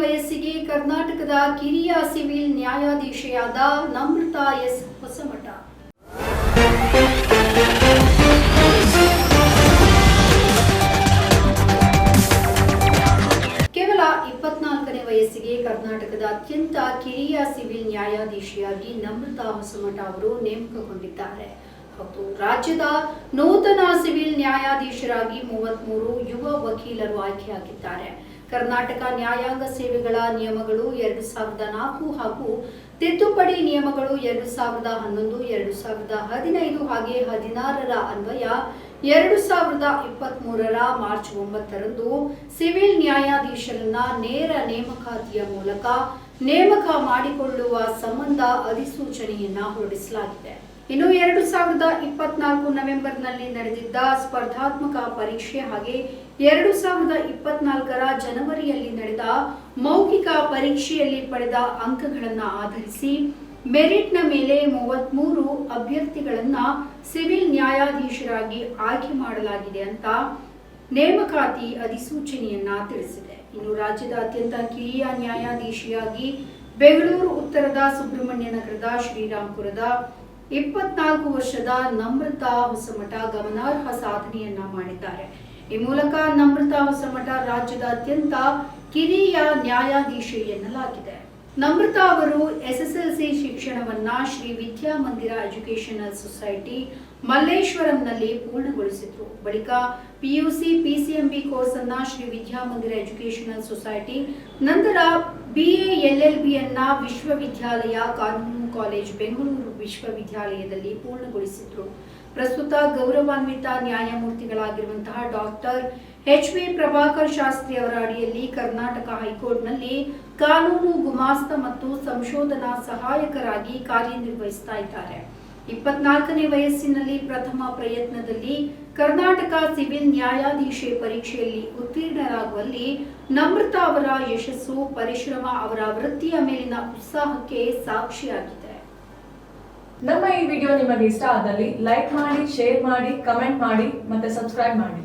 ವಯಸ್ಸಿಗೆ ಕರ್ನಾಟಕದ ಕಿರಿಯ ಸಿವಿಲ್ ನ್ಯಾಯಾಧೀಶೆಯಾದ ನಮ್ರತಾ ಎಸ್ ಹೊಸಮಠ. ಕೇವಲ ಇಪ್ಪತ್ನಾಲ್ಕನೇ ವಯಸ್ಸಿಗೆ ಕರ್ನಾಟಕದ ಅತ್ಯಂತ ಕಿರಿಯ ಸಿವಿಲ್ ನ್ಯಾಯಾಧೀಶಿಯಾಗಿ ನಮ್ರತಾ ಹೊಸಮಠ ಅವರು ನೇಮಕಗೊಂಡಿದ್ದಾರೆ. ಹೌದು ರಾಜ್ಯದ ನೂತನ ಸಿವಿಲ್ ನ್ಯಾಯಾಧೀಶರಾಗಿ ಮೂವತ್ಮೂರು ಯುವ ವಕೀಲರು ಆಯ್ಕೆಯಾಗಿದ್ದಾರೆ. ಕರ್ನಾಟಕ ನ್ಯಾಯಾಂಗ ಸೇವೆಗಳ ನಿಯಮಗಳು ಎರಡು ಸಾವಿರದ ನಾಲ್ಕು ಹಾಗೂ ತಿದ್ದುಪಡಿ ನಿಯಮಗಳು ಎರಡು ಸಾವಿರದ ಹನ್ನೊಂದು, ಎರಡು ಸಾವಿರದ ಹದಿನೈದು ಹಾಗೆ ಹದಿನಾರರ ಅನ್ವಯ ಎರಡು ಸಾವಿರದ ಇಪ್ಪತ್ತ್ ಮೂರರ ಮಾರ್ಚ್ ಒಂಬತ್ತರಂದು ಸಿವಿಲ್ ನ್ಯಾಯಾಧೀಶರನ್ನ ನೇರ ನೇಮಕಾತಿಯ ಮೂಲಕ ನೇಮಕ ಮಾಡಿಕೊಳ್ಳುವ ಸಂಬಂಧ ಅಧಿಸೂಚನೆಯನ್ನ ಹೊರಡಿಸಲಾಗಿದೆ. ಇನ್ನು ಎರಡು ಸಾವಿರದ ಇಪ್ಪತ್ನಾಲ್ಕು ನವೆಂಬರ್ನಲ್ಲಿ ನಡೆದಿದ್ದ ಸ್ಪರ್ಧಾತ್ಮಕ ಪರೀಕ್ಷೆ ಹಾಗೆ ಎರಡು ಸಾವಿರದ ಇಪ್ಪತ್ನಾಲ್ಕರ ಜನವರಿಯಲ್ಲಿ ನಡೆದ ಮೌಖಿಕ ಪರೀಕ್ಷೆಯಲ್ಲಿ ಪಡೆದ ಅಂಕಗಳನ್ನು ಆಧರಿಸಿ ಮೆರಿಟ್ನ ಮೇಲೆ ಮೂವತ್ಮೂರು ಅಭ್ಯರ್ಥಿಗಳನ್ನ ಸಿವಿಲ್ ನ್ಯಾಯಾಧೀಶರಾಗಿ ಆಯ್ಕೆ ಮಾಡಲಾಗಿದೆ ಅಂತ ನೇಮಕಾತಿ ಅಧಿಸೂಚನೆಯನ್ನ ತಿಳಿಸಿದೆ. ಇನ್ನು ರಾಜ್ಯದ ಅತ್ಯಂತ ಕಿರಿಯ ನ್ಯಾಯಾಧೀಶಿಯಾಗಿ ಬೆಂಗಳೂರು ಉತ್ತರದ ಸುಬ್ರಹ್ಮಣ್ಯ ನಗರದ ಶ್ರೀರಾಮ್ಪುರದ ಇಪ್ಪತ್ನಾಲ್ಕು ವರ್ಷದ ನಮ್ರತಾ ಹೊಸಮಠ ಗಮನಾರ್ಹ ಸಾಧನೆಯನ್ನ ಮಾಡಿದ್ದಾರೆ. ಈ ಮೂಲಕ ನಮ್ರತಾ ಹೊಸಮಠ ರಾಜ್ಯದ ಅತ್ಯಂತ ಕಿರಿಯ ನ್ಯಾಯಾಧೀಶೆ ಎನ್ನಲಾಗಿದೆ. ನಮ್ರತಾ ಅವರು ಎಸ್ಎಸ್ಎಲ್ಸಿ ಶಿಕ್ಷಣವನ್ನ ಶ್ರೀ ವಿದ್ಯಾ ಮಂದಿರ ಎಜುಕೇಶನಲ್ ಸೊಸೈಟಿ ಮಲ್ಲೇಶ್ವರಂನಲ್ಲಿ ಪೂರ್ಣಗೊಳಿಸಿದ್ರು. ಬಳಿಕ ಪಿಯುಸಿ, ಪಿಸಿಎಂಬಿ ಕೋರ್ಸ್ ಅನ್ನ ಶ್ರೀ ವಿದ್ಯಾ ಮಂದಿರ ಎಜುಕೇಶನಲ್ ಸೊಸೈಟಿ, ನಂತರ ಬಿಎ ಎಲ್ಎಲ್ಬಿ ಅನ್ನ ವಿಶ್ವವಿದ್ಯಾಲಯ ಕಾನೂನು ಕಾಲೇಜ್ ಬೆಂಗಳೂರು ವಿಶ್ವವಿದ್ಯಾಲಯದಲ್ಲಿ ಪೂರ್ಣಗೊಳಿಸಿದ್ರು. ಪ್ರಸ್ತುತ ಗೌರವಾನ್ವಿತ ನ್ಯಾಯಮೂರ್ತಿಗಳಾಗಿರುವಂತಹ doctor H V Prabhakar Shastri ಅವರ ಅಡಿಯಲ್ಲಿ ಕರ್ನಾಟಕ ಹೈಕೋರ್ಟ್ನಲ್ಲಿ ಕಾನೂನು ಗುಮಾಸ್ತ ಮತ್ತು ಸಂಶೋಧನಾ ಸಹಾಯಕರಾಗಿ ಕಾರ್ಯನಿರ್ವಹಿಸ್ತಾ ಇದ್ದಾರೆ. ಇಪ್ಪತ್ನಾಲ್ಕನೇ ವಯಸ್ಸಿನಲ್ಲಿ ಪ್ರಥಮ ಪ್ರಯತ್ನದಲ್ಲಿ ಕರ್ನಾಟಕ ಸಿವಿಲ್ ನ್ಯಾಯಾಧೀಶೆ ಪರೀಕ್ಷೆಯಲ್ಲಿ ಉತ್ತೀರ್ಣರಾಗುವಲ್ಲಿ ನಮ್ರತಾ ಅವರ ಯಶಸ್ಸು, ಪರಿಶ್ರಮ ಅವರ ವೃತ್ತಿಯ ಮೇಲಿನ ಉತ್ಸಾಹಕ್ಕೆ ಸಾಕ್ಷಿಯಾಗಿದೆ. ನಮ್ಮ ಈ ವಿಡಿಯೋ ನಿಮಗೆ ಇಷ್ಟ ಆದಲ್ಲಿ ಲೈಕ್ ಮಾಡಿ, ಶೇರ್ ಮಾಡಿ, ಕಮೆಂಟ್ ಮಾಡಿ ಮತ್ತೆ ಸಬ್ಸ್ಕ್ರೈಬ್ ಮಾಡಿ.